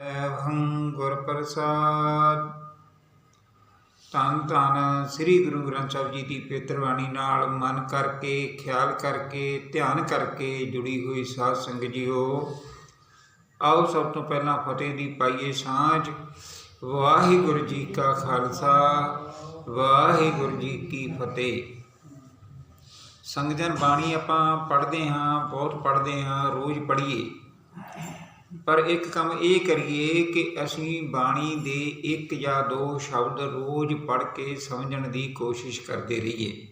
ਹੰ ਗੁਰ ਪ੍ਰਸਾਦ। ਧੰਨ ਧੰਨ ਸ੍ਰੀ ਗੁਰੂ ਗ੍ਰੰਥ ਸਾਹਿਬ ਜੀ ਦੀ ਪਵਿੱਤਰ ਨਾਲ ਮਨ ਕਰਕੇ, ਖਿਆਲ ਕਰਕੇ, ਧਿਆਨ ਕਰਕੇ ਜੁੜੀ ਹੋਈ ਸਾਧ ਸੰਗਤ ਜੀਓ, ਆਓ ਸਭ ਤੋਂ ਪਹਿਲਾਂ ਫਤਿਹ ਦੀ ਪਾਈਏ ਸਾਂਝ। ਵਾਹਿਗੁਰੂ ਜੀ ਕਾ ਖਾਲਸਾ, ਵਾਹਿਗੁਰੂ ਜੀ ਕੀ ਫਤਿਹ। ਸੰਗਜਨ ਬਾਣੀ ਆਪਾਂ ਪੜ੍ਹਦੇ ਹਾਂ, ਬਹੁਤ ਪੜ੍ਹਦੇ ਹਾਂ, ਰੋਜ਼ ਪੜ੍ਹੀਏ। ਪਰ ਇੱਕ ਕੰਮ ਇਹ ਕਰੀਏ ਕਿ ਅਸੀਂ ਬਾਣੀ ਦੇ ਇੱਕ ਜਾਂ ਦੋ ਸ਼ਬਦ ਰੋਜ਼ ਪੜ੍ਹ ਕੇ ਸਮਝਣ ਦੀ ਕੋਸ਼ਿਸ਼ ਕਰਦੇ ਰਹੀਏ।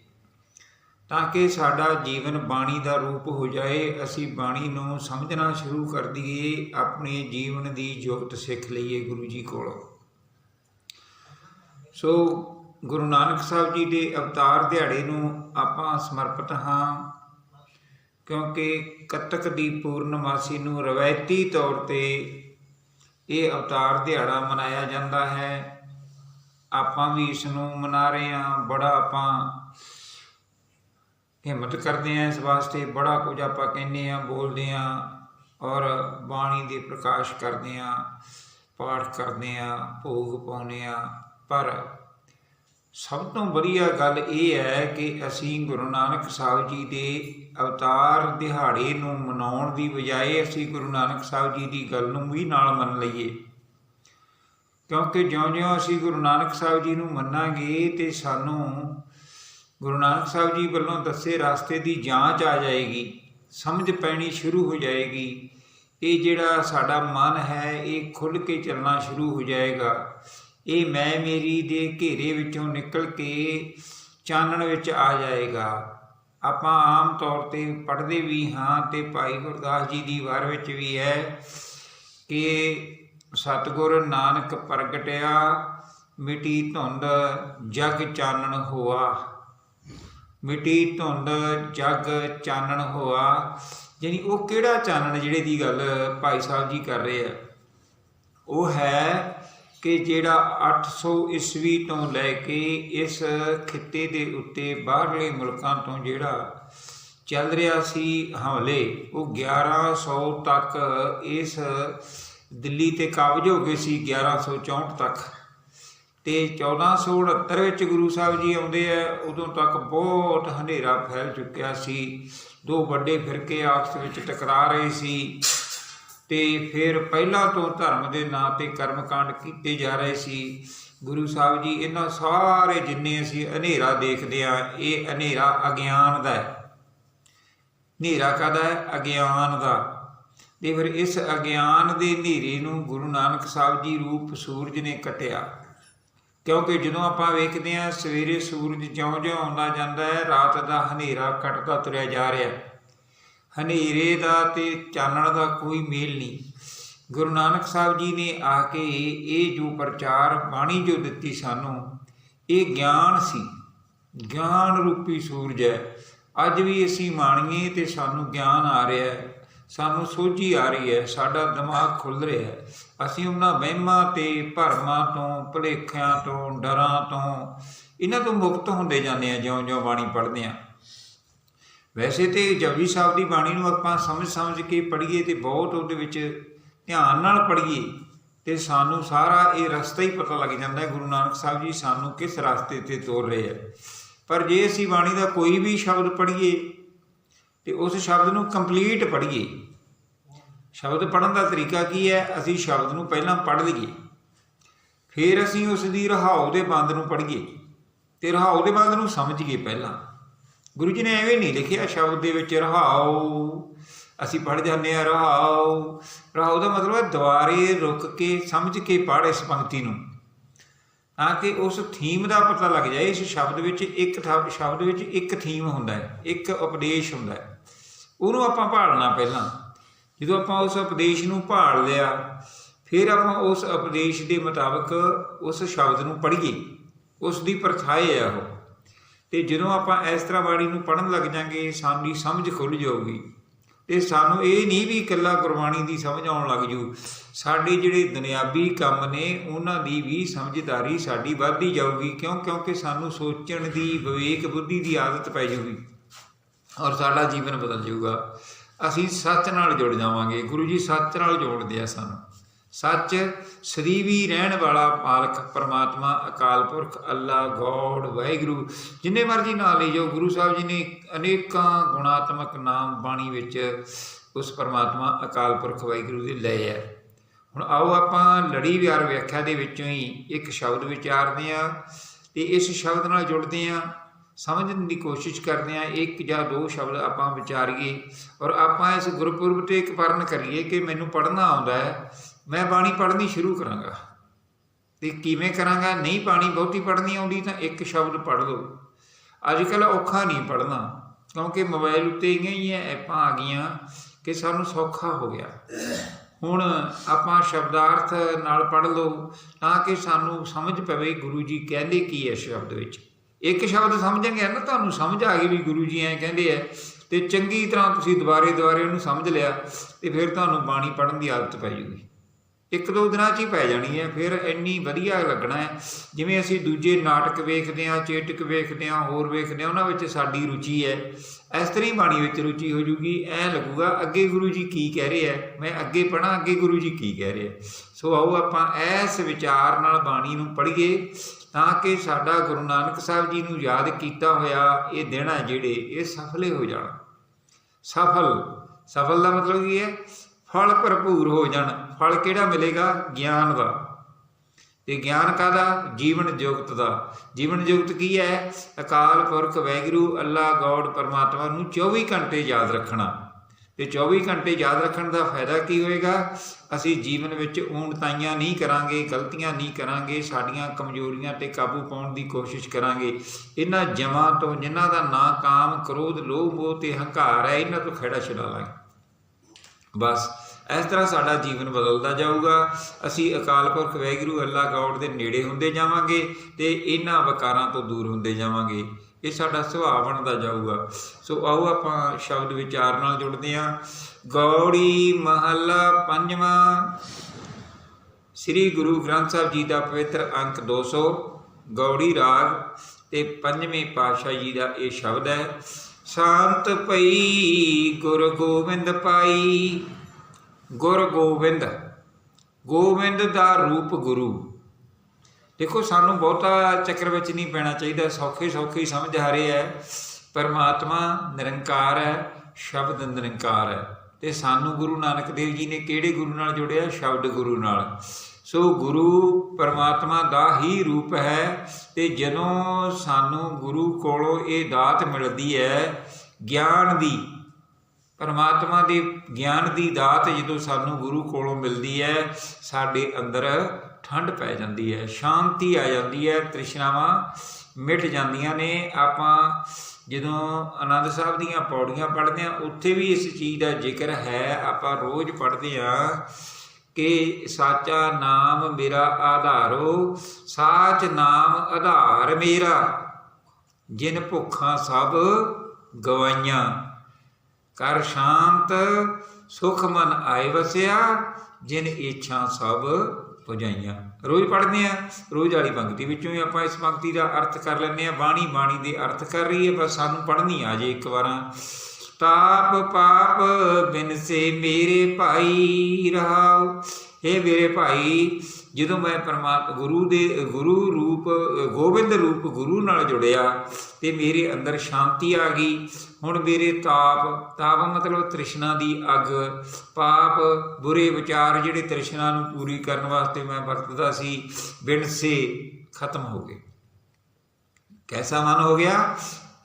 ਤਾਂ ਕਿ ਸਾਡਾ ਜੀਵਨ ਬਾਣੀ ਦਾ ਰੂਪ ਹੋ ਜਾਏ, ਅਸੀਂ ਬਾਣੀ ਨੂੰ ਸਮਝਣਾ ਸ਼ੁਰੂ ਕਰ ਦਈਏ, ਆਪਣੇ ਜੀਵਨ ਦੀ ਜੁਗਤ ਸਿੱਖ ਲਈਏ ਗੁਰੂ ਜੀ ਕੋਲੋਂ। ਸੋ ਗੁਰੂ ਨਾਨਕ ਸਾਹਿਬ ਜੀ ਦੇ ਅਵਤਾਰ ਦਿਹਾੜੇ ਨੂੰ ਆਪਾਂ ਸਮਰਪਿਤ ਹਾਂ। ਕਿਉਂਕਿ ਕੱਤਕ ਦੀ ਪੂਰਨਮਾਸੀ ਨੂੰ ਰਵਾਇਤੀ ਤੌਰ ਤੇ ਇਹ ਅਵਤਾਰ ਦਿਹਾੜਾ ਮਨਾਇਆ ਜਾਂਦਾ ਹੈ। ਆਪਾਂ ਵੀ ਇਸ ਨੂੰ ਮਨਾ ਰਹੇ ਹਾਂ, ਬੜਾ ਆਪਾਂ ਹਿੰਮਤ ਕਰਦੇ ਹਾਂ ਇਸ ਵਾਸਤੇ, ਬੜਾ ਕੁਝ ਆਪਾਂ ਕਹਿੰਦੇ ਹਾਂ, ਬੋਲਦੇ ਹਾਂ ਔਰ ਬਾਣੀ ਦੇ ਪ੍ਰਕਾਸ਼ ਕਰਦੇ ਹਾਂ, ਪਾਠ ਕਰਦੇ ਹਾਂ, ਭੋਗ ਪਾਉਂਦੇ ਹਾਂ। ਪਰ ਸਭ ਤੋਂ ਵਧੀਆ ਗੱਲ ਇਹ ਹੈ ਕਿ ਅਸੀਂ ਗੁਰੂ ਨਾਨਕ ਸਾਹਿਬ ਜੀ ਦੇ ਅਵਤਾਰ ਦਿਹਾੜੇ ਨੂੰ ਮਨਾਉਣ ਦੀ ਬਜਾਏ ਅਸੀਂ ਗੁਰੂ ਨਾਨਕ ਸਾਹਿਬ ਜੀ ਦੀ ਗੱਲ ਨੂੰ ਵੀ ਨਾਲ ਮੰਨ ਲਈਏ। ਕਿਉਂਕਿ ਜਿਉਂ-ਜਿਉਂ ਅਸੀਂ ਗੁਰੂ ਨਾਨਕ ਸਾਹਿਬ ਜੀ ਨੂੰ ਮੰਨਾਂਗੇ ਤੇ ਸਾਨੂੰ ਗੁਰੂ ਨਾਨਕ ਸਾਹਿਬ ਜੀ ਵੱਲੋਂ ਦੱਸੇ ਰਸਤੇ ਦੀ ਜਾਂਚ ਆ ਜਾਏਗੀ, ਸਮਝ ਪੈਣੀ ਸ਼ੁਰੂ ਹੋ ਜਾਏਗੀ। ਇਹ ਜਿਹੜਾ ਸਾਡਾ ਮਨ ਹੈ, ਇਹ ਖੁੱਲ ਕੇ ਚੱਲਣਾ ਸ਼ੁਰੂ ਹੋ ਜਾਏਗਾ। ਇਹ ਮੈਂ ਮੇਰੀ ਦੇ ਘੇਰੇ ਵਿੱਚੋਂ ਨਿਕਲ ਕੇ ਚਾਨਣ ਵਿੱਚ ਆ ਜਾਏਗਾ। ਆਪਾਂ ਆਮ ਤੌਰ ਤੇ ਪੜ੍ਹਦੇ ਵੀ ਹਾਂ ਤੇ ਭਾਈ ਗੁਰਦਾਸ ਜੀ ਦੀ ਵਾਰ ਵਿੱਚ ਵੀ ਹੈ ਕਿ ਸਤਿਗੁਰ ਨਾਨਕ ਪ੍ਰਗਟਿਆ, ਮਿੱਟੀ ਧੁੰਦ ਜਗ ਚਾਨਣ ਹੋਆ। ਮਿੱਟੀ ਧੁੰਦ ਜਗ ਚਾਨਣ ਹੋਆ। ਯਾਨੀ ਉਹ ਕਿਹੜਾ ਚਾਨਣ ਜਿਹੜੇ ਦੀ ਗੱਲ ਭਾਈ ਸਾਹਿਬ ਜੀ ਕਰ ਰਹੇ ਆ? ਉਹ ਹੈ ਕਿ ਜਿਹੜਾ 800 ਈਸਵੀ ਤੋਂ ਲੈ ਕੇ ਇਸ ਖਿੱਤੇ ਦੇ ਉੱਤੇ ਬਾਹਰਲੇ ਮੁਲਕਾਂ ਤੋਂ ਜਿਹੜਾ ਚੱਲ ਰਿਹਾ ਸੀ ਹਮਲੇ, ਉਹ 1100 ਤੱਕ ਇਸ ਦਿੱਲੀ ਤੇ ਕਾਬਜ ਹੋ ਗਏ ਸੀ 1164 ਤੱਕ। ਤੇ 1469 ਵਿੱਚ ਗੁਰੂ ਸਾਹਿਬ ਜੀ ਆਉਂਦੇ ਆ, ਉਦੋਂ ਤੱਕ ਬਹੁਤ ਹਨੇਰਾ ਫੈਲ ਚੁੱਕਿਆ ਸੀ। ਦੋ ਵੱਡੇ ਫਿਰਕੇ ਆਪਸ ਵਿੱਚ ਟਕਰਾ ਰਹੇ ਸੀ। ਤੇ ਫਿਰ ਪਹਿਲਾਂ ਤੋਂ ਧਰਮ ਦੇ ਨਾਂ ਤੇ ਕਰਮਕਾਂਡ ਕੀਤੇ ਜਾ ਰਹੇ ਸੀ। ਗੁਰੂ ਸਾਹਿਬ ਜੀ ਇਹਨਾਂ ਸਾਰੇ ਜਿੰਨੇ ਅਸੀਂ ਹਨੇਰਾ ਦੇਖਦੇ ਆ ਇਹ ਹਨੇਰਾ ਅਗਿਆਨ ਦਾ ਹੈ। ਹਨੇਰਾ ਕਦਾ ਹੈ? ਅਗਿਆਨ ਦਾ। ਤੇ ਫਿਰ ਇਸ ਅਗਿਆਨ ਦੇ ਹਨੇਰੇ ਨੂੰ ਗੁਰੂ ਨਾਨਕ ਸਾਹਿਬ ਜੀ ਰੂਪ ਸੂਰਜ ਨੇ ਕਟਿਆ। ਕਿਉਂਕਿ ਜਦੋਂ ਆਪਾਂ ਵੇਖਦੇ ਹਾਂ, ਸਵੇਰੇ ਸੂਰਜ ਜਿਉਂ-ਜਿਉਂ ਆਉਂਦਾ ਜਾਂਦਾ ਹੈ, ਰਾਤ ਦਾ ਹਨੇਰਾ ਕੱਟਦਾ ਤੁਰਿਆ ਜਾ ਰਿਹਾ। ਹੈ ਹਨੇਰੇ ਦਾ ਤੇ ਚਾਨਣ ਦਾ ਕੋਈ ਮੇਲ ਨਹੀਂ। ਗੁਰੂ ਨਾਨਕ ਸਾਹਿਬ ਜੀ ਨੇ ਆ ਕੇ ਇਹ ਜੋ ਪ੍ਰਚਾਰ ਬਾਣੀ ਜੋ ਦਿੱਤੀ ਸਾਨੂੰ, ਇਹ ਗਿਆਨ ਸੀ। ਗਿਆਨ ਰੂਪੀ ਸੂਰਜ ਹੈ। ਅੱਜ ਵੀ ਅਸੀਂ ਮਾਣੀਏ ਤੇ ਸਾਨੂੰ ਗਿਆਨ ਆ ਰਿਹਾ ਹੈ। ਸਾਨੂੰ ਸੋਝੀ ਆ ਰਹੀ ਹੈ। ਸਾਡਾ ਦਿਮਾਗ ਖੁੱਲ ਰਿਹਾ ਹੈ। ਅਸੀਂ ਉਹਨਾਂ ਵਹਿਮਾਂ ਤੇ ਭਰਮਾਂ ਤੋਂ, ਭੁਲੇਖਿਆਂ ਤੋਂ, ਡਰਾਂ ਤੋਂ, ਇਹਨਾਂ ਤੋਂ ਮੁਕਤ ਹੁੰਦੇ ਜਾਂਦੇ ਆ ਜਿਉਂ-ਜਿਉਂ ਬਾਣੀ ਪੜ੍ਹਦੇ ਆ ਵੈਸੇ ਤੇ ਜਪਜੀ ਸਾਹਿਬ ਦੀ ਬਾਣੀ ਨੂੰ ਆਪਾਂ ਸਮਝ ਸਮਝ ਕੇ ਪੜ੍ਹੀਏ ਤੇ ਬਹੁਤ ਉਹਦੇ ਵਿੱਚ ਧਿਆਨ ਨਾਲ ਪੜ੍ਹੀਏ ਤੇ ਸਾਨੂੰ ਸਾਰਾ ਇਹ ਰਸਤਾ ਹੀ ਪਤਾ ਲੱਗ ਜਾਂਦਾ ਹੈ, ਗੁਰੂ ਨਾਨਕ ਸਾਹਿਬ ਜੀ ਸਾਨੂੰ ਕਿਸ ਰਸਤੇ ਤੇ ਤੋਰ ਰਹੇ ਹੈ। ਪਰ ਜੇ ਅਸੀਂ ਬਾਣੀ ਦਾ ਕੋਈ ਵੀ ਸ਼ਬਦ ਪੜ੍ਹੀਏ ਤੇ ਉਸ ਸ਼ਬਦ ਨੂੰ ਕੰਪਲੀਟ ਪੜ੍ਹੀਏ, ਸ਼ਬਦ ਪੜ੍ਹਨ ਦਾ ਤਰੀਕਾ ਕੀ ਹੈ? ਅਸੀਂ ਸ਼ਬਦ ਨੂੰ ਪਹਿਲਾਂ ਪੜ੍ਹ ਲਈਏ, ਫਿਰ ਅਸੀਂ ਉਸ ਦੀ ਰਹਾਉ ਦੇ ਬੰਦ ਨੂੰ ਪੜ੍ਹੀਏ ਤੇ ਰਹਾਉ ਦੇ ਬੰਦ ਨੂੰ ਸਮਝੀਏ ਪਹਿਲਾਂ। ਗੁਰੂ ਜੀ ਨੇ ਐਵੇਂ ਨਹੀਂ ਲਿਖਿਆ, ਸ਼ਬਦ ਦੇ ਵਿੱਚ ਰਹਾਉ। ਅਸੀਂ ਪੜ੍ਹ ਜਾਂਦੇ ਆ ਰਹਾਉ। ਰਹਾਉ ਦਾ ਮਤਲਬ ਹੈ ਦੁਆਰੇ ਰੁਕ ਕੇ, ਸਮਝ ਕੇ ਪੜ੍ਹ ਇਸ ਪੰਕਤੀ ਨੂੰ। ਤਾਂ ਕਿ ਉਸ ਥੀਮ ਦਾ ਪਤਾ ਲੱਗ ਜਾਏ, ਇਸ ਸ਼ਬਦ ਵਿੱਚ ਇੱਕ ਥਾ- ਸ਼ਬਦ ਵਿੱਚ ਇੱਕ ਥੀਮ ਹੁੰਦਾ ਹੈ, ਇੱਕ ਉਪਦੇਸ਼ ਹੁੰਦਾ ਹੈ। ਉਹਨੂੰ ਆਪਾਂ ਭਾਲਣਾ ਪਹਿਲਾਂ। ਜਦੋਂ ਆਪਾਂ ਉਸ ਉਪਦੇਸ਼ ਨੂੰ ਭਾਲ ਲਿਆ, ਫਿਰ ਆਪਾਂ ਉਸ ਉਪਦੇਸ਼ ਦੇ ਮੁਤਾਬਕ ਉਸ ਸ਼ਬਦ ਨੂੰ ਪੜ੍ਹੀਏ। ਉਸ ਦੀ ਪਰਛਾਏ ਆ ਉਹ। ਤੇ ਜਦੋਂ ਆਪਾਂ ਇਸ ਤਰ੍ਹਾਂ ਬਾਣੀ ਨੂੰ ਪੜਨ ਲੱਗ ਜਾਾਂਗੇ, ਸਾਡੀ ਸਮਝ ਖੁੱਲ ਜਾਊਗੀ। ਤੇ ਸਾਨੂੰ ਇਹ ਨਹੀਂ ਵੀ ਇਕੱਲਾ ਗੁਰਬਾਣੀ ਦੀ ਸਮਝ ਆਉਣ ਲੱਗ ਜੂ। ਸਾਡੇ ਜਿਹੜੇ ਦੁਨਿਆਵੀ ਕੰਮ ਨੇ, ਉਹਨਾਂ ਦੀ ਵੀ ਸਮਝਦਾਰੀ ਸਾਡੀ ਵੱਧਦੀ ਜਾਊਗੀ, ਕਿਉਂ? ਕਿਉਂਕਿ ਸਾਨੂੰ ਸੋਚਣ ਦੀ, ਵਿਵੇਕ ਬੁੱਧੀ ਦੀ ਆਦਤ ਪੈ ਜੂਗੀ ਔਰ ਸਾਡਾ ਜੀਵਨ ਬਦਲ ਜਾਊਗਾ। ਅਸੀਂ ਸੱਚ ਨਾਲ ਜੁੜ ਜਾਵਾਂਗੇ। ਗੁਰੂ ਜੀ ਸੱਚ ਨਾਲ ਜੋੜਦੇ ਆ ਸਾਨੂੰ। ਸੱਚ ਸਦੀਵੀ ਰਹਿਣ ਵਾਲਾ ਮਾਲਕ, ਪਰਮਾਤਮਾ, ਅਕਾਲ ਪੁਰਖ, ਅੱਲਾ, ਗੋਡ, ਵਾਹਿਗੁਰੂ, ਜਿੰਨੇ ਮਰਜ਼ੀ ਨਾਂ ਲਈ ਜੋ ਗੁਰੂ ਸਾਹਿਬ ਜੀ ਨੇ ਅਨੇਕਾਂ ਗੁਣਾਤਮਕ ਨਾਮ ਬਾਣੀ ਵਿੱਚ ਉਸ ਪਰਮਾਤਮਾ, ਅਕਾਲ ਪੁਰਖ, ਵਾਹਿਗੁਰੂ ਦੇ ਲਏ ਹੈ। ਹੁਣ ਆਓ ਆਪਾਂ ਲੜੀ ਵਿਆਰ ਵਿਆਖਿਆ ਦੇ ਵਿੱਚੋਂ ਹੀ ਇੱਕ ਸ਼ਬਦ ਵਿਚਾਰਦੇ ਹਾਂ ਤੇ ਇਸ ਸ਼ਬਦ ਨਾਲ ਜੁੜਦੇ ਹਾਂ, ਸਮਝਣ ਦੀ ਕੋਸ਼ਿਸ਼ ਕਰਦੇ ਹਾਂ, ਇੱਕ ਜਾਂ ਦੋ ਸ਼ਬਦ ਆਪਾਂ ਵਿਚਾਰੀਏ ਔਰ ਆਪਾਂ ਇਸ ਗੁਰਪੁਰਬ ਤੇ ਇੱਕ ਪਰਨ ਕਰੀਏ ਕਿ ਮੈਨੂੰ ਪੜ੍ਹਨਾ ਆਉਂਦਾ ਹੈ। ਮੈਂ ਬਾਣੀ ਪੜ੍ਹਨੀ ਸ਼ੁਰੂ ਕਰਾਂਗਾ। ਤੇ ਕਿਵੇਂ ਕਰਾਂਗਾ? ਨਹੀਂ, ਬਾਣੀ ਬਹੁਤੀ ਪੜ੍ਹਨੀ ਆਉਂਦੀ ਤਾਂ ਇੱਕ ਸ਼ਬਦ ਪੜ੍ਹ ਲਓ। ਅੱਜ ਕੱਲ ਔਖਾ ਨਹੀਂ ਪੜ੍ਹਨਾ, ਕਿਉਂਕਿ ਮੋਬਾਈਲ ਉੱਤੇ ਇੰਨੀਆਂ ਹੀ ਐਪਾਂ ਆ ਗਈਆਂ ਕਿ ਸਾਨੂੰ ਸੌਖਾ ਹੋ ਗਿਆ। ਹੁਣ ਆਪਾਂ ਸ਼ਬਦਾਰਥ ਨਾਲ ਪੜ੍ਹ ਲਓ, ਤਾਂ ਕਿ ਸਾਨੂੰ ਸਮਝ ਪਵੇ ਗੁਰੂ ਜੀ ਕਹਿੰਦੇ ਕੀ ਹੈ ਸ਼ਬਦ ਵਿੱਚ। ਇੱਕ ਸ਼ਬਦ ਸਮਝਾਂਗੇ ਨਾ, ਤੁਹਾਨੂੰ ਸਮਝ ਆ ਗਈ ਵੀ ਗੁਰੂ ਜੀ ਐਂ ਕਹਿੰਦੇ ਐ। ਤੇ ਚੰਗੀ ਤਰ੍ਹਾਂ ਤੁਸੀਂ ਦੁਬਾਰੇ ਦੁਬਾਰੇ ਉਹਨੂੰ ਸਮਝ ਲਿਆ, ਤੇ ਫਿਰ ਤੁਹਾਨੂੰ ਬਾਣੀ ਪੜ੍ਹਨ ਦੀ ਆਦਤ ਪੈ ਜੂਗੀ। ਇੱਕ ਦੋ ਦਿਨਾਂ 'ਚ ਹੀ ਪੈ ਜਾਣੀ ਹੈ, ਫਿਰ ਇੰਨੀ ਵਧੀਆ ਲੱਗਣਾ ਹੈ। ਜਿਵੇਂ ਅਸੀਂ ਦੂਜੇ ਨਾਟਕ ਵੇਖਦੇ ਹਾਂ ਚੇਟਕ ਵੇਖਦੇ ਹਾਂ, ਹੋਰ ਵੇਖਦੇ ਹਾਂ, ਉਹਨਾਂ ਵਿੱਚ ਸਾਡੀ ਰੁਚੀ ਹੈ। ਇਸ ਤਰ੍ਹਾਂ ਹੀ ਬਾਣੀ ਵਿੱਚ ਰੁਚੀ ਹੋ ਜੂਗੀ, ਐ ਲੱਗੂਗਾ, ਅੱਗੇ ਗੁਰੂ ਜੀ ਕੀ ਕਹਿ ਰਹੇ ਹੈ? ਮੈਂ ਅੱਗੇ ਪੜਾਂ ਅੱਗੇ ਗੁਰੂ ਜੀ ਕੀ ਕਹਿ ਰਹੇ ਹੈ? ਸੋ ਆਓ ਆਪਾਂ ਇਸ ਵਿਚਾਰ ਨਾਲ ਬਾਣੀ ਨੂੰ ਪੜ੍ਹੀਏ, ਤਾਂ ਕਿ ਸਾਡਾ ਗੁਰੂ ਨਾਨਕ ਸਾਹਿਬ ਜੀ ਨੂੰ ਯਾਦ ਕੀਤਾ ਹੋਇਆ ਇਹ ਦਿਨ ਹੈ ਜਿਹੜੇ ਇਹ ਸਫਲੇ ਹੋ ਜਾਣ। ਸਫਲ। ਸਫਲ ਦਾ ਮਤਲਬ ਕੀ ਹੈ? ਫਲ ਭਰਪੂਰ ਹੋ ਜਾਣ। ਫਲ ਕਿਹੜਾ ਮਿਲੇਗਾ? ਗਿਆਨ ਦਾ। ਤੇ ਗਿਆਨ ਕਾਦਾ ਜੀਵਨ ਜੁਗਤ ਦਾ। ਜੀਵਨ ਜੁਗਤ ਕੀ ਹੈ? ਅਕਾਲ ਪੁਰਖ, ਵੈਗਰੂ ਅੱਲਾ ਗੋਡ ਪਰਮਾਤਮਾ ਨੂੰ 24 ਘੰਟੇ ਯਾਦ ਰੱਖਣਾ। ਤੇ 24 ਘੰਟੇ ਯਾਦ ਰੱਖਣ ਦਾ ਫਾਇਦਾ ਕੀ ਹੋਏਗਾ? ਅਸੀਂ ਜੀਵਨ ਵਿੱਚ ਊਣਤਾਈਆਂ ਨਹੀਂ ਕਰਾਂਗੇ, ਗਲਤੀਆਂ ਨਹੀਂ ਕਰਾਂਗੇ, ਸਾਡੀਆਂ ਕਮਜ਼ੋਰੀਆਂ ਤੇ ਕਾਬੂ ਪਾਉਣ ਦੀ ਕੋਸ਼ਿਸ਼ ਕਰਾਂਗੇ। ਇਹਨਾਂ ਜਮਾਂ ਤੋਂ ਜਿਨ੍ਹਾਂ ਦਾ ਨਾਂ ਕਾਮ, ਕ੍ਰੋਧ, ਲੋਭ, ਮੋਹ ਤੇ ਹੰਕਾਰ ਹੈ, ਇਹਨਾਂ ਤੋਂ ਖੜਾ ਛੁਡਾ ਲਾਂਗੇ। ਬਸ। ਇਸ ਤਰ੍ਹਾਂ ਸਾਡਾ ਜੀਵਨ ਬਦਲਦਾ ਜਾਊਗਾ। ਅਸੀਂ ਅਕਾਲ ਪੁਰਖ ਵੈਗਰੂ ਅੱਲਾ ਗੌਡ ਦੇ ਨੇੜੇ ਹੁੰਦੇ ਜਾਵਾਂਗੇ ਤੇ ਇਹਨਾਂ ਵਕਾਰਾਂ ਤੋਂ ਦੂਰ ਹੁੰਦੇ ਜਾਵਾਂਗੇ। ਇਹ ਸਾਡਾ ਸੁਭਾਅ ਬਣਦਾ ਜਾਊਗਾ। ਸੋ ਆਓ ਆਪਾਂ ਸ਼ਬਦ ਵਿਚਾਰ ਨਾਲ ਜੁੜਦੇ ਹਾਂ। ਗੌੜੀ ਮਹੱਲਾ ਪੰਜਵਾਂ। ਸ੍ਰੀ ਗੁਰੂ ਗ੍ਰੰਥ ਸਾਹਿਬ ਜੀ ਦਾ ਪਵਿੱਤਰ ਅੰਕ 200 ਗੌੜੀ ਰਾਗ ਤੇ ਪੰਜਵੇਂ ਪਾਤਸ਼ਾਹ ਜੀ ਦਾ ਇਹ ਸ਼ਬਦ ਹੈ। ਸ਼ਾਂਤ ਪਈ ਗੁਰ ਗੋਬਿੰਦ ਪਾਈ। ਗੁਰ ਗੋਬਿੰਦ। ਗੋਬਿੰਦ ਦਾ ਰੂਪ ਗੁਰੂ। ਦੇਖੋ, ਸਾਨੂੰ ਬਹੁਤਾ ਚੱਕਰ ਵਿੱਚ ਨਹੀਂ ਪੈਣਾ ਚਾਹੀਦਾ। ਸੌਖੇ ਸੌਖੇ ਸਮਝ ਆ ਰਹੇ ਹੈ। ਪਰਮਾਤਮਾ ਨਿਰੰਕਾਰ ਹੈ, ਸ਼ਬਦ ਨਿਰੰਕਾਰ ਹੈ। ਤੇ ਸਾਨੂੰ ਗੁਰੂ ਨਾਨਕ ਦੇਵ ਜੀ ਨੇ ਕਿਹੜੇ ਗੁਰੂ ਨਾਲ ਜੋੜਿਆ? ਸ਼ਬਦ ਗੁਰੂ ਨਾਲ। ਸੋ ਗੁਰੂ ਪਰਮਾਤਮਾ ਦਾ ਹੀ ਰੂਪ ਹੈ ਤੇ ਜਦੋਂ ਸਾਨੂੰ ਗੁਰੂ ਕੋਲੋਂ ਇਹ ਦਾਤ ਮਿਲਦੀ ਹੈ, ਗਿਆਨ ਦੀ ਪਰਮਾਤਮਾ ਦੇ ਗਿਆਨ ਦੀ ਦਾਤ ਜਦੋਂ ਸਾਨੂੰ ਗੁਰੂ ਕੋਲੋਂ ਮਿਲਦੀ ਹੈ, ਸਾਡੇ ਅੰਦਰ ਠੰਡ ਪੈ ਜਾਂਦੀ ਹੈ, ਸ਼ਾਂਤੀ ਆ ਜਾਂਦੀ ਹੈ, ਤ੍ਰਿਸ਼ਨਾਵਾਂ ਮਿਟ ਜਾਂਦੀਆਂ ਨੇ। ਆਪਾਂ ਜਦੋਂ ਆਨੰਦ ਸਾਹਿਬ ਦੀਆਂ ਪੌੜੀਆਂ ਪੜ੍ਹਦੇ ਹਾਂ, ਉੱਥੇ ਵੀ ਇਸ ਚੀਜ਼ ਦਾ ਜ਼ਿਕਰ ਹੈ। ਆਪਾਂ ਰੋਜ਼ ਪੜ੍ਹਦੇ ਹਾਂ ਕਿ ਸਾਚਾ ਨਾਮ ਮੇਰਾ ਆਧਾਰੋ, ਸਾਚ ਨਾਮ ਆਧਾਰ ਮੇਰਾ, ਜਿਨ ਭੁੱਖਾਂ ਸਭ ਗਵਾਈਆਂ। ਕਰ ਸ਼ਾਂਤ, ਸੁਖ ਮਨ ਆਏ ਵਸਿਆ, ਜਿਨ ਇੱਛਾ ਸਭ ਪੁਜਾਈਆਂ। ਰੋਜ਼ ਪੜ੍ਹਦੇ ਆ, ਰੋਜ਼ ਵਾਲੀ ਪੰਕਤੀ ਵਿੱਚੋਂ ਹੀ ਆਪਾਂ ਇਸ ਪੰਕਤੀ ਦਾ ਅਰਥ ਕਰ ਲੈਂਦੇ ਆ। ਬਾਣੀ ਬਾਣੀ ਦੇ ਅਰਥ ਕਰ ਰਹੀ ਹੈ, ਬਸ ਸਾਨੂੰ ਪੜ੍ਹਨੀ ਆ ਜੇ ਇੱਕ ਵਾਰਾਂ। ਤਾਪ ਪਾਪ ਬਿਨ ਸੇ ਮੇਰੇ ਭਾਈ ਰਹਾਉ। ਇਹ ਮੇਰੇ ਭਾਈ, ਜਦੋਂ ਮੈਂ ਪਰਮਾਤਮਾ ਗੁਰੂ ਦੇ, ਗੁਰੂ ਰੂਪ, ਗੋਬਿੰਦ ਰੂਪ ਗੁਰੂ ਨਾਲ ਜੁੜਿਆ, ਤੇ ਮੇਰੇ ਅੰਦਰ ਸ਼ਾਂਤੀ ਆ ਗਈ। ਹੁਣ ਮੇਰੇ ਤਾਪ ਤਾਪ ਮਤਲਬ ਤ੍ਰਿਸ਼ਨਾ ਦੀ ਅੱਗ। ਪਾਪ, ਬੁਰੇ ਵਿਚਾਰ ਜਿਹੜੇ ਤ੍ਰਿਸ਼ਨਾ ਨੂੰ ਪੂਰੀ ਕਰਨ ਵਾਸਤੇ ਮੈਂ ਵਰਤਦਾ ਸੀ, ਬਿਨ ਖਤਮ ਹੋ ਗਏ। ਕੈਸਾ ਮਨ ਹੋ ਗਿਆ?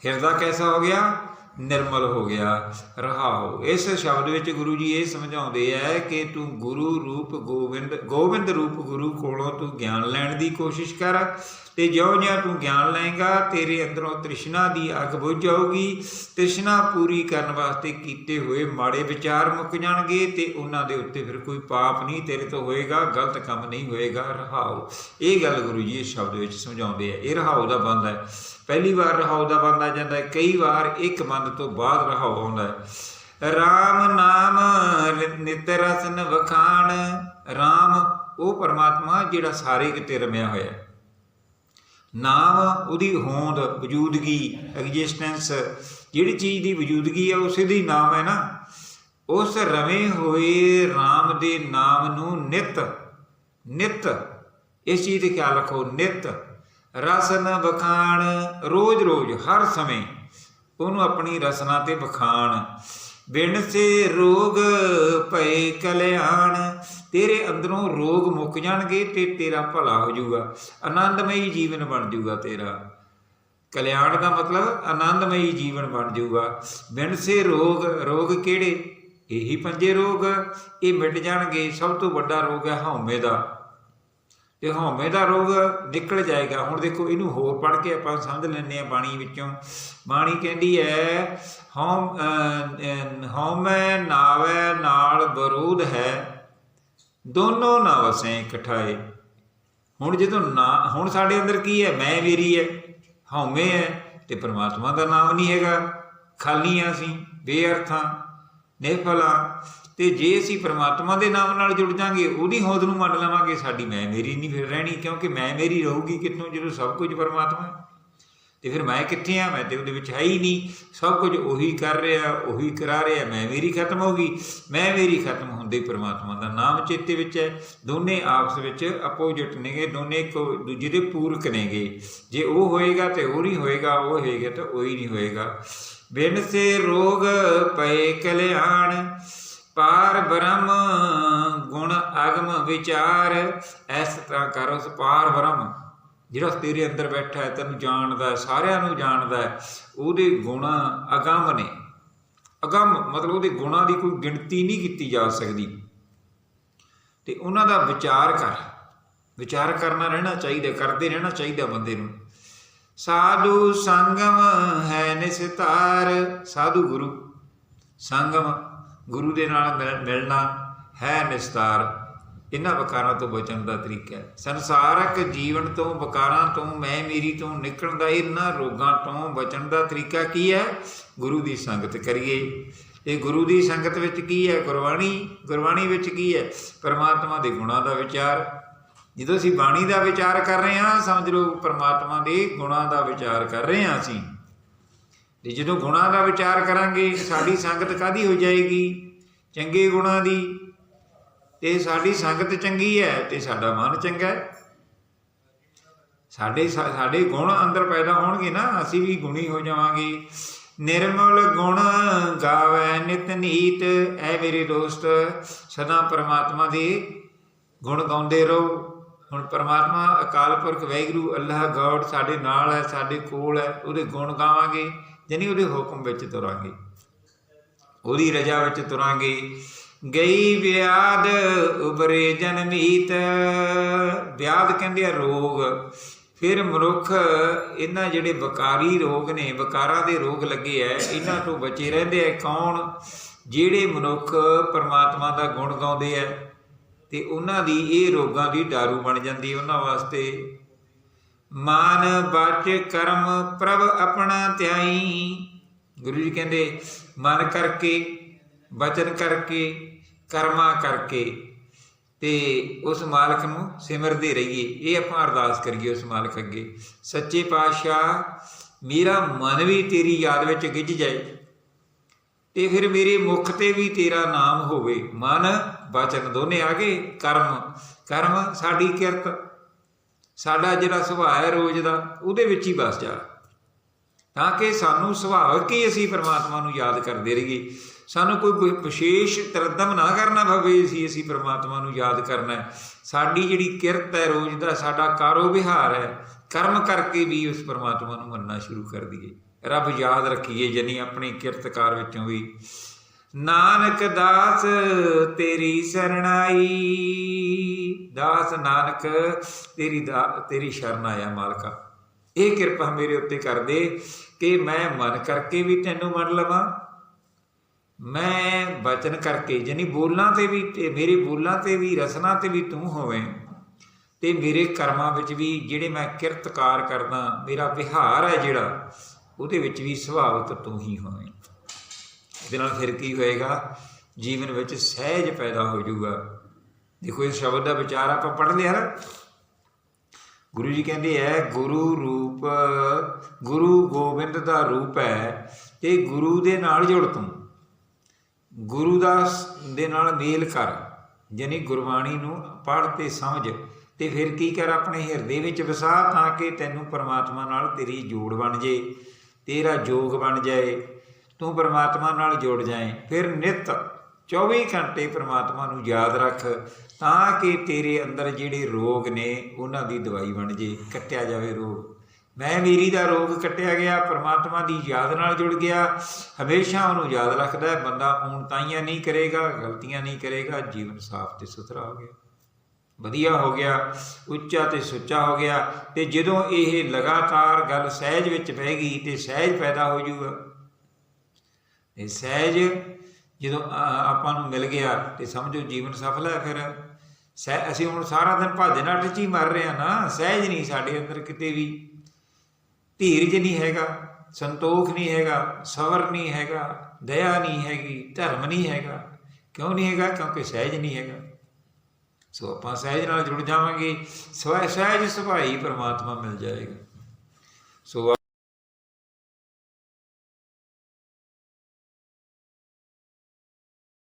ਹਿਰਦਾ ਕੈਸਾ ਹੋ ਗਿਆ? ਨਿਰਮਲ ਹੋ ਗਿਆ ਰਹਾਓ ਇਸ ਸ਼ਬਦ ਵਿੱਚ ਗੁਰੂ ਜੀ ਇਹ ਸਮਝਾਉਂਦੇ ਐ ਕਿ ਤੂੰ ਗੁਰੂ ਰੂਪ ਗੋਬਿੰਦ ਗੋਬਿੰਦ ਰੂਪ ਗੁਰੂ ਕੋਲੋਂ ਤੂੰ ਗਿਆਨ ਲੈਣ ਦੀ ਕੋਸ਼ਿਸ਼ ਕਰ ਤੇ ਜਿਉਂ-ਜਿਉਂ ਤੂੰ ਗਿਆਨ ਲਏਗਾ, ਤੇਰੇ ਅੰਦਰੋਂ ਤ੍ਰਿਸ਼ਨਾ ਦੀ ਅੱਗ ਬੁਝ ਜਾਊਗੀ। ਤ੍ਰਿਸ਼ਨਾ ਪੂਰੀ ਕਰਨ ਵਾਸਤੇ ਕੀਤੇ ਹੋਏ ਮਾੜੇ ਵਿਚਾਰ ਮੁੱਕ ਜਾਣਗੇ ਤੇ ਉਹਨਾਂ ਦੇ ਉੱਤੇ ਫਿਰ ਕੋਈ ਪਾਪ ਨਹੀਂ ਤੇਰੇ ਤੋਂ ਹੋਏਗਾ, ਗਲਤ ਕੰਮ ਨਹੀਂ ਹੋਏਗਾ ਰਹਾਓ ਇਹ ਗੱਲ ਗੁਰੂ ਜੀ ਇਸ ਸ਼ਬਦ ਵਿੱਚ ਸਮਝਾਉਂਦੇ ਆ। ਇਹ ਰਹਾਓ ਦਾ ਬੰਦ ਹੈ। ਪਹਿਲੀ ਵਾਰ ਰਹਾਉ ਦਾ ਬੰਦ ਆ ਜਾਂਦਾ ਹੈ, ਕਈ ਵਾਰ ਇੱਕ ਬੰਦ ਤੋਂ ਬਾਅਦ ਰਹਾਉ ਆਉਂਦਾ ਹੈ। RAM ਨਾਮ ਨਿਤ ਰਸਨ ਵਖਾਣ। RAM ਉਹ ਪਰਮਾਤਮਾ ਜਿਹੜਾ ਸਾਰੇ ਕਿਤੇ ਰਮਿਆ ਹੋਇਆ ਹੈ। ਨਾਮ, ਉਹਦੀ ਹੋਂਦ, ਵਜੂਦਗੀ ਐਗਜ਼ਿਸਟੈਂਸ ਜਿਹੜੀ ਚੀਜ਼ ਦੀ ਵਜੂਦਗੀ ਹੈ, ਉਸੇ ਦੀ ਨਾਮ ਹੈ ਨਾ। ਉਸ ਰਵੇਂ ਹੋਏ RAM ਦੇ ਨਾਮ ਨੂੰ ਨਿਤ ਨਿਤ, ਇਸ ਚੀਜ਼ ਦਾ ਖਿਆਲ ਰੱਖੋ, ਨਿਤ। ਰਸਨ ਬਖਾਣ ਰੋਜ਼-ਰੋਜ਼ ਹਰ ਸਮੇਂ ਉਹਨੂੰ ਆਪਣੀ ਰਸਨਾ ਤੇ ਬਖਾਣ ਬਿਨ ਸੇ ਰੋਗ ਭਏ ਕਲਿਆਣ, ਤੇਰੇ ਅੰਦਰੋਂ ਰੋਗ ਮੁੱਕ ਜਾਣਗੇ ਤੇ ਤੇਰਾ ਭਲਾ ਹੋ ਜਾਊਗਾ। ਆਨੰਦਮਈ ਜੀਵਨ ਬਣ ਜਾਊਗਾ ਤੇਰਾ। ਕਲਿਆਣ ਦਾ ਮਤਲਬ ਆਨੰਦਮਈ ਜੀਵਨ ਬਣ ਜਾਊਗਾ। ਬਿਨ ਸੇ ਰੋਗ ਰੋਗ ਕਿਹੜੇ? ਇਹੀ ਪੰਜੇ ਰੋਗ, ਇਹ ਮਿਟ ਜਾਣਗੇ। ਸਭ ਤੋਂ ਵੱਡਾ ਰੋਗ ਹੈ ਹਉਮੈ ਦਾ। ਤੇ ਹਉਮੈ ਦਾ ਰੋਗ ਨਿਕਲ ਜਾਏਗਾ। ਹੁਣ ਦੇਖੋ ਇਹਨੂੰ ਹੋਰ ਪੜ੍ਹ ਕੇ ਆਪਾਂ ਸਮਝ ਲੈਂਦੇ ਆ ਬਾਣੀ ਵਿੱਚੋਂ। ਬਾਣੀ ਕਹਿੰਦੀ ਹੈ ਹਉਮ ਅਹ, ਹਉਮੈ ਨਾਵੈ ਨਾਲ ਬਰੂਦ ਹੈ ਦੋਨੋਂ ਨਾ ਵਸੈ ਇਕਠਾਏ। ਹੁਣ ਜਦੋਂ ਨਾ ਹੁਣ ਸਾਡੇ ਅੰਦਰ ਕੀ ਹੈ? ਮੈਂ ਮੇਰੀ ਹੈ ਹਉਮੈ ਹੈ ਤੇ ਪ੍ਰਮਾਤਮਾ ਦਾ ਨਾਮ ਨਹੀਂ ਹੈਗਾ। ਖਾਲੀ ਆ ਅਸੀਂ ਬੇਅਰਥਾਂ ਨਿਰਫਲਾ ਤੇ ਜੇ ਅਸੀਂ ਪ੍ਰਮਾਤਮਾ ਦੇ ਨਾਮ ਨਾਲ ਜੁੜ ਜਾਾਂਗੇ, ਉਹਦੀ ਹੋਂਦ ਨੂੰ ਮੰਨ ਲਵਾਂਗੇ, ਸਾਡੀ ਮੈਂ ਮੇਰੀ ਨਹੀਂ ਫਿਰ ਰਹਿਣੀ, ਕਿਉਂਕਿ ਮੈਂ ਮੇਰੀ ਰਹੂਗੀ ਕਿਤੋਂ ਜਦੋਂ ਸਭ ਕੁਝ ਪਰਮਾਤਮਾ ਹੈ। ਤੇ ਫਿਰ ਮੈਂ ਕਿੱਥੇ ਆ? ਮੈਂ ਤੇ ਉਹਦੇ ਵਿੱਚ ਹੈ ਹੀ ਨਹੀਂ। ਸਭ ਕੁਝ ਉਹੀ ਕਰ ਰਿਹਾ, ਉਹੀ ਕਰਾ ਰਿਹਾ, ਮੈਂ ਮੇਰੀ ਖਤਮ ਹੋ ਗਈ। ਮੈਂ ਮੇਰੀ ਖਤਮ ਹੁੰਦੇ ਪ੍ਰਮਾਤਮਾ ਦਾ ਨਾਮ ਚੇਤੇ ਵਿੱਚ ਹੈ। ਦੋਨੇ ਆਪਸ ਵਿੱਚ ਅਪੋਜਿਟ ਨੇਗੇ, ਦੋਨੇ ਇੱਕੋ ਦੂਜੇ ਦੇ ਪੂਰਕ ਨੇਗੇ। ਜੇ ਉਹ ਹੋਏਗਾ ਤੇ ਉਹ ਨਹੀਂ ਹੋਏਗਾ, ਉਹ ਹੋਏਗਾ ਤਾਂ ਉਹ ਹੀ ਨਹੀਂ ਹੋਏਗਾ। ਬਿਨ ਸੇ ਰੋਗ ਪਏ ਕਲਿਆਣ ਪਾਰ ਬ੍ਰਹਮ ਗੁਣ ਅਗਮ ਵਿਚਾਰ। ਐਸ ਤਰ੍ਹਾਂ ਕਰ, ਉਸ ਪਾਰ ਬ੍ਰਹਮ, ਜਿਹੜਾ ਤੇਰੇ ਅੰਦਰ ਬੈਠਾ ਹੈ, ਤੈਨੂੰ ਜਾਣਦਾ ਸਾਰਿਆਂ ਨੂੰ ਜਾਣਦਾ ਉਹਦੇ ਗੁਣ ਅਗੰਮ ਨੇ। ਅਗੰਮ ਮਤਲਬ ਉਹਦੇ ਗੁਣਾਂ ਦੀ ਕੋਈ ਗਿਣਤੀ ਨਹੀਂ ਕੀਤੀ ਜਾ ਸਕਦੀ। ਤੇ ਉਹਨਾਂ ਦਾ ਵਿਚਾਰ ਕਰ। ਵਿਚਾਰ ਕਰਨਾ ਰਹਿਣਾ ਚਾਹੀਦਾ, ਕਰਦੇ ਰਹਿਣਾ ਚਾਹੀਦਾ ਬੰਦੇ ਨੂੰ। ਸਾਧੂ ਸੰਗਮ ਹੈ ਨਿਸਤਾਰ, ਸਾਧੂ ਗੁਰੂ, ਸੰਗਮ ਗੁਰੂ ਦੇ ਨਾਲ ਮਿਲ- ਮਿਲਣਾ ਹੈ ਨਿਸਤਾਰ। ਇਹਨਾਂ ਵਿਕਾਰਾਂ ਤੋਂ ਬਚਣ ਦਾ ਤਰੀਕਾ ਹੈ। ਸੰਸਾਰਕ ਜੀਵਨ ਤੋਂ, ਵਿਕਾਰਾਂ ਤੋਂ, ਮੈਂ ਮੇਰੀ ਤੋਂ ਨਿਕਲਣ ਦਾ, ਇਹਨਾਂ ਰੋਗਾਂ ਤੋਂ ਬਚਣ ਦਾ ਤਰੀਕਾ ਕੀ ਹੈ? ਗੁਰੂ ਦੀ ਸੰਗਤ ਕਰੀਏ। ਇਹ ਗੁਰੂ ਦੀ ਸੰਗਤ ਵਿੱਚ ਕੀ ਹੈ? ਗੁਰਬਾਣੀ ਗੁਰਬਾਣੀ ਵਿੱਚ ਕੀ ਹੈ? ਪਰਮਾਤਮਾ ਦੇ ਗੁਣਾਂ ਦਾ ਵਿਚਾਰ। ਜਦੋਂ ਅਸੀਂ ਬਾਣੀ ਦਾ ਵਿਚਾਰ ਕਰ ਰਹੇ ਹਾਂ, ਸਮਝ ਲਓ, ਪਰਮਾਤਮਾ ਦੇ ਗੁਣਾਂ ਦਾ ਵਿਚਾਰ ਕਰ ਰਹੇ ਹਾਂ ਅਸੀਂ ਤੇ ਜਦੋਂ ਗੁਣਾਂ ਦਾ ਵਿਚਾਰ ਕਰਾਂਗੇ, ਸਾਡੀ ਸੰਗਤ ਕਾਦੀ ਹੋ ਜਾਏਗੀ? ਚੰਗੇ ਗੁਣਾਂ ਦੀ। ਤੇ ਸਾਡੀ ਸੰਗਤ ਚੰਗੀ ਹੈ ਤੇ ਸਾਡਾ ਮਨ ਚੰਗਾ ਹੈ। ਸਾਡੇ ਸਾ- ਸਾਡੇ ਗੁਣ ਅੰਦਰ ਪੈਦਾ ਹੋਣਗੇ ਨਾ, ਅਸੀਂ ਵੀ ਗੁਣੀ ਹੋ ਜਾਵਾਂਗੇ। ਨਿਰਮਲ ਗੁਣ ਗਾਵੇ ਨਿਤ ਨੀਤ, ਐ ਮੇਰੇ ਦੋਸਤ, ਸਦਾ ਪ੍ਰਮਾਤਮਾ ਦੇ ਗੁਣ ਗਾਉਂਦੇ ਰਹੋ। ਹੁਣ ਪਰਮਾਤਮਾ, ਅਕਾਲ ਪੁਰਖ ਵੈਗਰੂ ਅੱਲਾਹ ਗੋਡ ਸਾਡੇ ਨਾਲ ਹੈ, ਸਾਡੇ ਕੋਲ ਹੈ, ਉਹਦੇ ਗੁਣ ਗਾਵਾਂਗੇ। ਜਾਨੀ ਉਹਦੇ ਹੁਕਮ ਵਿੱਚ ਤੁਰਾਂਗੇ। ਉਹਦੀ ਰਜਾ ਵਿੱਚ ਤੁਰਾਂਗੇ। ਗਈ ਵਿਆਦ ਉਬਰੇ ਜਨਮੀਤ ਵਿਆਦ ਕਹਿੰਦੇ ਆ ਰੋਗ। ਫਿਰ ਮਨੁੱਖ ਇਹਨਾਂ ਜਿਹੜੇ ਵਿਕਾਰੀ ਰੋਗ ਨੇ, ਵਿਕਾਰਾਂ ਦੇ ਰੋਗ ਲੱਗੇ ਐ, ਇਹਨਾਂ ਤੋਂ ਬਚੇ ਰਹਿੰਦੇ ਐ ਕੌਣ? ਜਿਹੜੇ ਮਨੁੱਖ ਪਰਮਾਤਮਾ ਦਾ ਗੁਣ ਗਾਉਂਦੇ ਐ, ਤੇ ਉਹਨਾਂ ਦੀ ਇਹ ਰੋਗਾਂ ਦੀ ਦਾਰੂ ਬਣ ਜਾਂਦੀ ਉਹਨਾਂ ਵਾਸਤੇ। ਮਾਨ ਬਚ ਕਰਮ ਪ੍ਰਭ ਆਪਣਾ ਧਿਆਈ। ਗੁਰੂ ਜੀ ਕਹਿੰਦੇ, ਮਨ ਕਰਕੇ ਵਚਨ ਕਰਕੇ, ਕਰਮਾ ਕਰਕੇ ਤੇ ਉਸ ਮਾਲਕ ਨੂੰ ਸਿਮਰਦੇ ਰਹੀਏ। ਇਹ ਆਪਾਂ ਅਰਦਾਸ ਕਰੀਏ ਉਸ ਮਾਲਕ ਅੱਗੇ। ਸੱਚੇ ਪਾਤਸ਼ਾਹ, ਮੇਰਾ ਮਨ ਵੀ ਤੇਰੀ ਯਾਦ ਵਿੱਚ ਗਿੱਜ ਜਾਏ ਤੇ ਫਿਰ ਮੇਰੇ ਮੁਖ ਤੇ ਵੀ ਤੇਰਾ ਨਾਮ ਹੋਵੇ। ਮਨ, ਬਚਨ ਦੋਨੇ ਆ ਗਏ। ਕਰਮ ਕਰਮ ਸਾਡੀ ਕਿਰਤ ਸਾਡਾ ਜਿਹੜਾ ਸੁਭਾਅ ਹੈ ਰੋਜ਼ ਦਾ, ਉਹਦੇ ਵਿੱਚ ਹੀ ਬਸ ਜਾ। ਤਾਂ ਕਿ ਸਾਨੂੰ ਸੁਭਾਵਕ ਹੀ ਅਸੀਂ ਪ੍ਰਮਾਤਮਾ ਨੂੰ ਯਾਦ ਕਰਦੇ ਰਹੀਏ। ਸਾਨੂੰ ਕੋਈ ਵਿਸ਼ੇਸ਼ ਤਰਦਮ ਨਾ ਕਰਨਾ ਪਵੇ ਸੀ ਅਸੀਂ ਪ੍ਰਮਾਤਮਾ ਨੂੰ ਯਾਦ ਕਰਨਾ ਸਾਡੀ ਜਿਹੜੀ ਕਿਰਤ ਹੈ ਰੋਜ਼ ਦਾ, ਸਾਡਾ ਕਾਰੋ ਵਿਹਾਰ ਹੈ, ਕਰਮ ਕਰਕੇ ਵੀ ਉਸ ਪ੍ਰਮਾਤਮਾ ਨੂੰ ਮੰਨਣਾ ਸ਼ੁਰੂ ਕਰ ਦਈਏ। ਰੱਬ ਯਾਦ ਰੱਖੀਏ ਜਨੀ ਆਪਣੇ ਕਿਰਤਕਾਰ ਵਿੱਚੋਂ ਵੀ। ਨਾਨਕ ਦਾਸ ਤੇਰੀ ਸਰਣਾਈ। ਦਾਸ ਨਾਨਕ, ਤੇਰੀ ਦਾ, ਤੇਰੀ ਸ਼ਰਨ ਆਇਆ ਮਾਲਕਾ। ਇਹ ਕਿਰਪਾ ਮੇਰੇ ਉੱਤੇ ਕਰ ਦੇ ਕਿ ਮੈਂ ਮਨ ਕਰਕੇ ਵੀ ਤੈਨੂੰ ਮੰਨ ਲਵਾਂ। ਮੈਂ ਬਚਨ ਕਰਕੇ ਜਾਨੀ ਬੋਲਾਂ ਤੇ ਵੀ ਤੇ ਮੇਰੇ ਬੋਲਾਂ ਤੇ ਵੀ, ਰਸਨਾ ਤੇ ਵੀ ਤੂੰ ਹੋਵੇਂ। ਤੇ ਮੇਰੇ ਕਰਮਾਂ ਵਿੱਚ ਵੀ ਜਿਹੜੇ ਮੈਂ ਕਿਰਤਕਾਰ ਕਰਦਾ, ਮੇਰਾ ਵਿਹਾਰ ਹੈ ਜਿਹੜਾ, ਉਹਦੇ ਵਿੱਚ ਵੀ ਸੁਭਾਵਿਕ ਤੂੰ ਹੀ ਹੋਵੇਂ। ਇਹਦੇ ਨਾਲ ਫਿਰ ਕੀ ਹੋਏਗਾ? ਜੀਵਨ ਵਿੱਚ ਸਹਿਜ ਪੈਦਾ ਹੋ ਜਾਊਗਾ। ਦੇਖੋ, ਇਸ ਸ਼ਬਦ ਦਾ ਵਿਚਾਰ ਆਪਾਂ ਪੜ੍ਹਦੇ ਹਾਂ ਨਾ। ਗੁਰੂ ਜੀ ਕਹਿੰਦੇ ਐ, ਗੁਰੂ ਰੂਪ, ਗੁਰੂ ਗੋਬਿੰਦ ਦਾ ਰੂਪ ਹੈ ਤੇ ਗੁਰੂ ਦੇ ਨਾਲ ਜੁੜ ਤੂੰ। ਗੁਰੂ ਦਾ ਦੇ ਨਾਲ ਮੇਲ ਕਰ ਜਾਣੀ ਗੁਰਬਾਣੀ ਨੂੰ ਪੜ੍ਹ ਤੇ ਸਮਝ, ਤੇ ਫਿਰ ਕੀ ਕਰ ਆਪਣੇ ਹਿਰਦੇ ਵਿੱਚ ਵਸਾ, ਤਾਂ ਕਿ ਤੈਨੂੰ ਪਰਮਾਤਮਾ ਨਾਲ ਤੇਰੀ ਜੋੜ ਬਣ ਜੇ ਤੇਰਾ ਜੋਗ ਬਣ ਜਾਏ ਤੂੰ ਪਰਮਾਤਮਾ ਨਾਲ ਜੁੜ ਜਾਏ ਫਿਰ ਨਿਤ 24 ਘੰਟੇ ਪਰਮਾਤਮਾ ਨੂੰ ਯਾਦ ਰੱਖ ਤਾਂ ਕਿ ਤੇਰੇ ਅੰਦਰ ਜਿਹੜੇ ਰੋਗ ਨੇ, ਉਹਨਾਂ ਦੀ ਦਵਾਈ ਬਣ ਜੇ, ਕੱਟਿਆ ਜਾਵੇ ਰੋਗ। ਮੈਂ ਵੀਰੀ ਦਾ ਰੋਗ ਕੱਟਿਆ ਗਿਆ, ਪਰਮਾਤਮਾ ਦੀ ਯਾਦ ਨਾਲ ਜੁੜ ਗਿਆ। ਹਮੇਸ਼ਾ ਉਹਨੂੰ ਯਾਦ ਰੱਖਦਾ ਹੈ, ਬੰਦਾ ਊਣ ਤਾਈਆਂ ਨਹੀਂ ਕਰੇਗਾ, ਗਲਤੀਆਂ ਨਹੀਂ ਕਰੇਗਾ, ਜੀਵਨ ਸਾਫ਼ ਤੇ ਸੁਥਰਾ ਹੋ ਗਿਆ। ਵਧੀਆ ਹੋ ਗਿਆ, ਉੱਚਾ ਤੇ ਸੁੱਚਾ ਹੋ ਗਿਆ ਤੇ ਜਦੋਂ ਇਹ ਲਗਾਤਾਰ ਗੱਲ ਸਹਿਜ ਵਿੱਚ ਬਹਿ ਗਈ ਤੇ ਸਹਿਜ ਪੈਦਾ ਹੋ ਜਾਊਗਾ। ਇਹ ਸਹਿਜ ਜਦੋਂ ਆਪਾਂ ਨੂੰ ਮਿਲ ਗਿਆ ਤੇ ਸਮਝੋ ਜੀਵਨ ਸਫਲ ਹੈ ਫਿਰ। ਸਹਿ, ਅਸੀਂ ਹੁਣ ਸਾਰਾ ਦਿਨ ਭੱਜ ਨੱਠ ਚ ਹੀ ਮਰ ਰਹੇ ਆ ਨਾ, ਸਹਿਜ ਨਹੀਂ ਸਾਡੇ ਅੰਦਰ ਕਿਤੇ ਵੀ। ਧੀਰਜ ਨਹੀਂ ਹੈਗਾ, ਸੰਤੋਖ ਨਹੀਂ ਹੈਗਾ, ਸਬਰ ਨਹੀਂ ਹੈਗਾ, ਦਇਆ ਨਹੀਂ ਹੈਗੀ, ਧਰਮ ਨਹੀਂ ਹੈਗਾ। ਕਿਉਂ ਨਹੀਂ ਹੈਗਾ? ਕਿਉਂਕਿ ਸਹਿਜ ਨਹੀਂ ਹੈਗਾ। ਸੋ ਆਪਾਂ ਸਹਿਜ ਨਾਲ ਜੁੜ ਜਾਵਾਂਗੇ। ਸਵੈ ਸਹਿਜ ਸੁਭਾਈ ਪਰਮਾਤਮਾ ਮਿਲ ਜਾਏਗਾ। ਸੋ